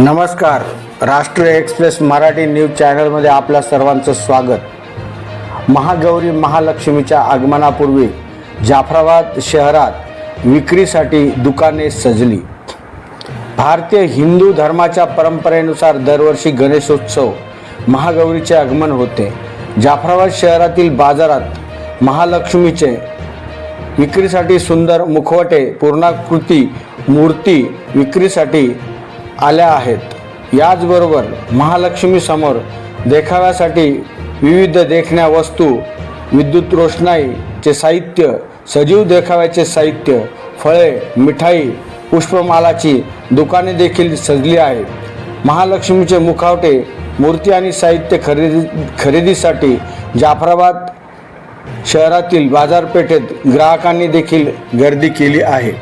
नमस्कार राष्ट्रीय express Marathi news चॅनलमध्ये आपल्या सर्वांचं स्वागत. महागौरी महालक्ष्मीच्या आगमनापूर्वी जाफराबाद शहरात विक्रीसाठी दुकाने सजली. भारतीय हिंदू धर्माच्या परंपरेनुसार दरवर्षी गणेशोत्सव महागौरीचे आगमन होते. जाफराबाद शहरातील बाजारात महालक्ष्मीचे विक्रीसाठी सुंदर मुखवटे पूर्णाकृती मूर्ती विक्रीसाठी आल्या आहेत. याचबरोबर महालक्ष्मीसमोर देखाव्यासाठी विविध देखण्या वस्तू विद्युत रोषणाईचे साहित्य सजीव देखाव्याचे साहित्य फळे मिठाई पुष्पमालाची दुकाने देखील सजली आहेत. महालक्ष्मीचे मुखावटे मूर्ती आणि साहित्य खरेदी खरेदीसाठी जाफराबाद शहरातील बाजारपेठेत ग्राहकांनी देखील गर्दी केली आहे.